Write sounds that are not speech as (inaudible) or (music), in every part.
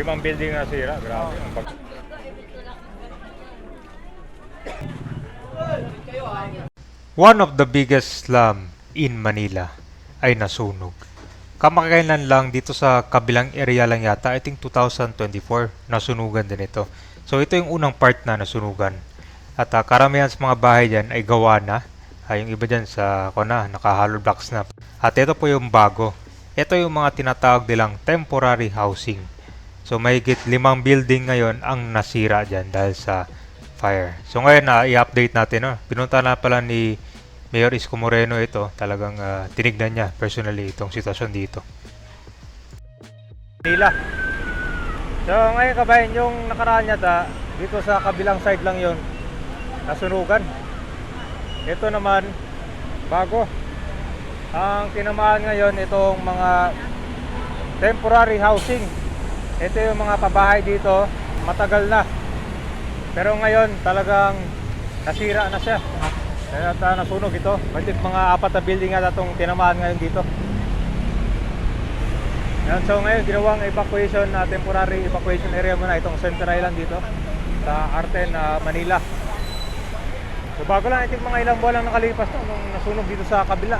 Limang building na sira. Grabe. Ang pag... One of the biggest slum in Manila ay nasunog. Kamakailan lang dito sa kabilang area lang yata, I think 2024, nasunugan din ito. So ito yung unang part na nasunugan. At ah, karamihan sa mga bahay dyan ay gawa na. Ah, yung iba dyan sa kona, naka-hollow blocks na. At ito po yung bago. Ito yung mga tinatawag nilang temporary housing. So mahigit limang building ngayon ang nasira dyan dahil sa fire. So ngayon na i-update natin. No? Pinunta na pala ni Mayor Isko Moreno ito. Talagang ah, tinignan niya personally itong sitwasyon dito. Nila. So ngayon kabayan yung nakaraan niya ta, dito sa kabilang side lang yon nasunugan. Ito naman bago. Ang tinamaan ngayon itong mga temporary housing. Ito yung mga pabahay dito, matagal na. Pero ngayon talagang nasira na siya. Kaya uh, nasunog ito. Bakit mga apat na building nga itong tinamaan ngayon dito. Yan, so ngayon ginawang evacuation na temporary evacuation area muna itong Center Island dito sa Arten, ah, Manila. So bago lang, I think mga ilang buwan lang nakalipas no, nung nasunog dito sa kabila.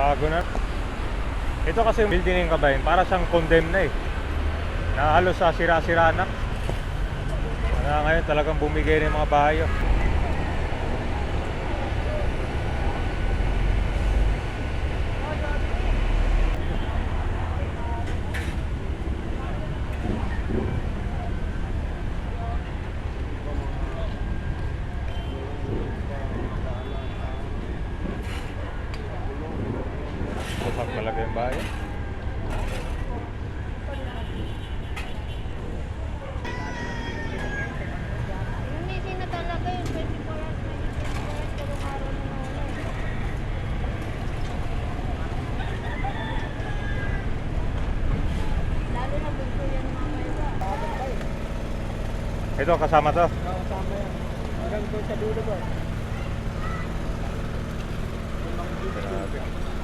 Bago na. Ito kasi yung building ng kabayan, para siyang condemned na eh. Na halos sa sira-sira na. Kaya ngayon talagang bumigay ng mga bahay. oh. Busak talaga yung bahay. Hindi na talaga yung 24 hours, 24 hours, pero araw na wala. Lalo na bunso yan mga iba. Ito kasama to. Kasama yan. Hanggang doon sa dulo ba?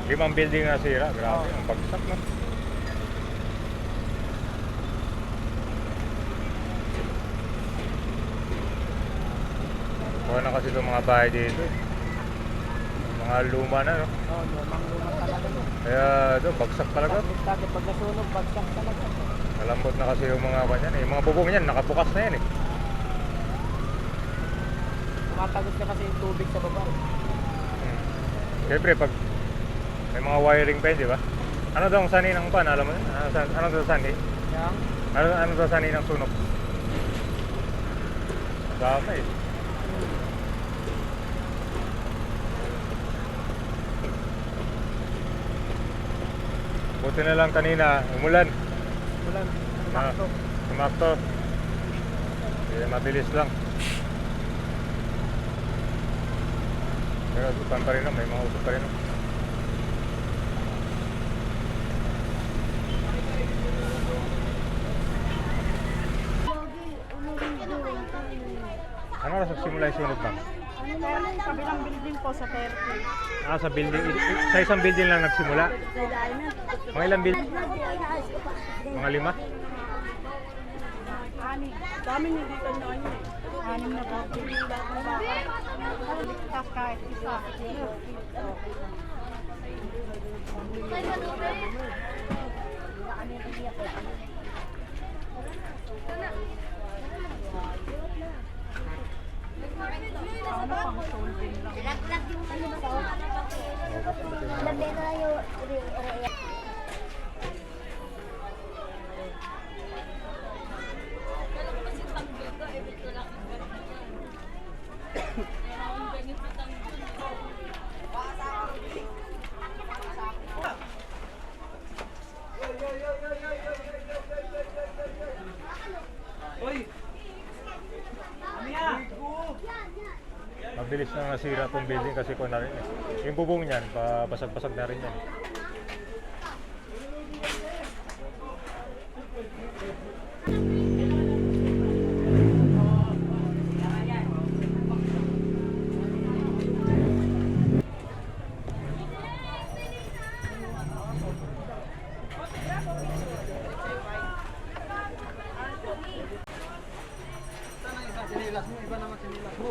Limang building na sira. Grabe. Ang bagsak na. Kuha na kasi itong mga bahay dito. Mga luma na, no? Oo, lumang lumang talaga. Kaya ito, bagsak talaga. Pag nasunog, bagsak talaga. Malambot na kasi yung mga kanyan eh. Yung mga bubong niyan, nakabukas na yan eh. Tumatagos na kasi yung tubig sa baba. Hmm. Siyempre, pag may mga wiring pa yun, di ba? Ano daw ang sanay ng pan? Alam mo yun? Ano, san- ano daw sanay? Yang Ano, ano daw sanay ng sunog? Dama eh. Buti na lang kanina, umulan. ulan, Ah, tumakto. Tumakto. Eh, mabilis lang. Pero upan pa rin, no? may mga usok pa rin. no? Ano oras nagsimula yung sunog, ma'am? Kabilang building po sa 30. Ah, sa building, sa isang building lang nagsimula. Mga ilang building? Mga lima? Anim. Dami niyo dito na ano eh. Anim na ba? Ligtas kahit isa. Ano pang solving lang. Laglag yung ano ba mabilis na nasira itong building kasi kung na rin, eh. yung bubong niyan, basag-basag na rin yan. Sinilas mo, iba naman sinilas mo.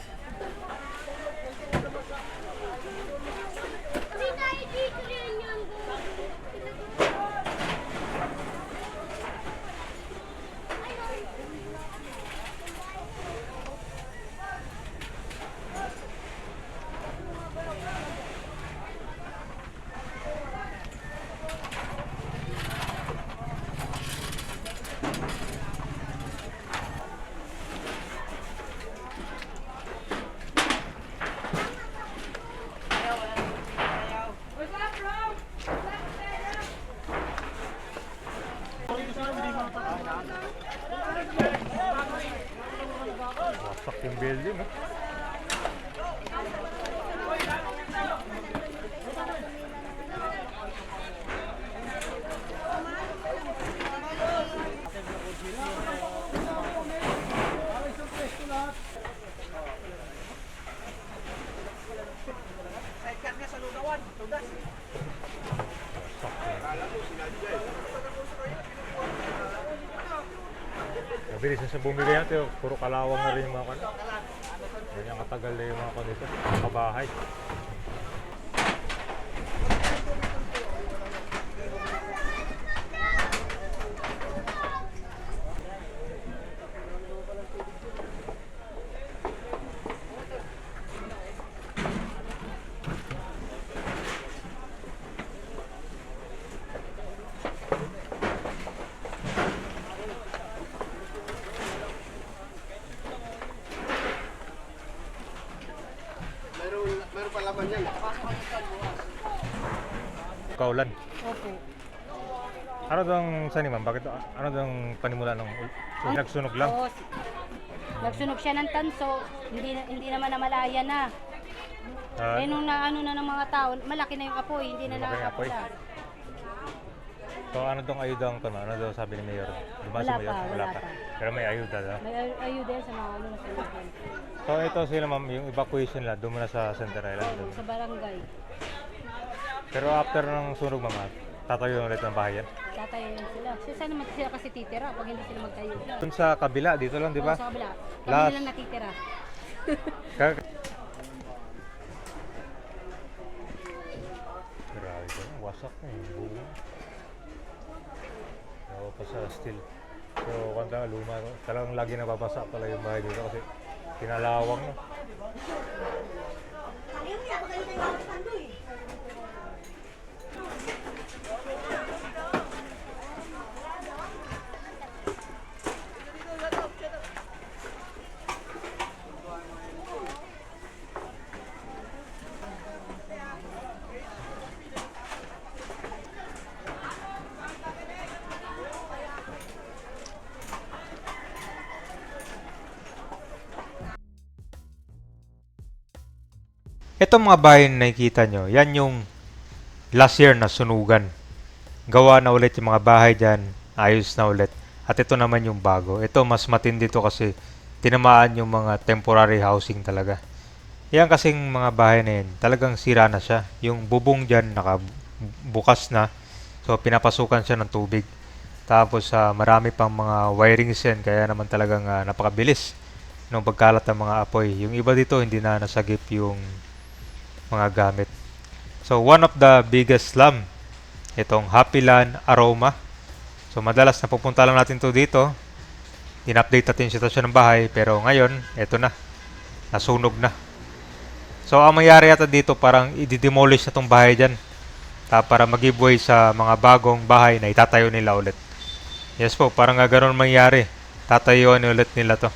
Wasak yung building. Eh. Mabilis na sa bumili yan, tiyo. Puro kalawang na rin yung mga kano. Ganyan katagal na yung mga kano dito. Kabahay. Kaulan. Opo. Ano daw ang saniman? Bakit? Ano daw ang panimula ng Ay, nagsunog lang? Oo. Nagsunog siya ng tanso, hindi na- hindi naman namalaya na. Ah, eh nung naano na ng mga tao, malaki na yung apoy, hindi na Malaki yung apoy. nakakapula. so ano dong ayuda ang kano? Ano daw sabi ni Mayor? Dumaan si Wala Mayor? pa, wala pa. Pero may ayuda daw. May ay- ayuda yan sa mga ano na sunugan. So ito sila ma'am, yung evacuation nila, doon muna sa Center Island. Doon. Sa barangay. Pero after ng sunog mama, tatayo ulit ng bahay yan. Tatayo yan sila. So, saan naman sila kasi titira pag hindi sila magtayo? Doon sa kabila, dito lang, di ba? Oo, sa kabila. Kami Last- na lang natitira. (laughs) Kag- Grabe ko, wasak na yung buo. Ako pa sa steel. So, kanta luma. no? Talagang lagi nababasa pala yung bahay dito kasi pinalawang no. Itong mga bahay na nakikita nyo, yan yung last year na sunugan. Gawa na ulit yung mga bahay dyan, ayos na ulit. At ito naman yung bago. Ito mas matindi to kasi tinamaan yung mga temporary housing talaga. Yan kasing mga bahay na yan, talagang sira na siya. Yung bubong dyan nakabukas na. So pinapasukan siya ng tubig. Tapos sa marami pang mga wirings yan, kaya naman talagang ah, napakabilis nung pagkalat ng mga apoy. Yung iba dito hindi na nasagip yung mga gamit. So one of the biggest slum, itong Happy Land Aroma. So madalas napupunta lang natin to dito. In-update natin yung sitwasyon ng bahay, pero ngayon, eto na. Nasunog na. So ang mangyari yata dito, parang i-demolish na tong bahay dyan. Ta para mag-giveaway sa mga bagong bahay na itatayo nila ulit. Yes po, parang nga ganun mangyari. Tatayuan ulit nila to.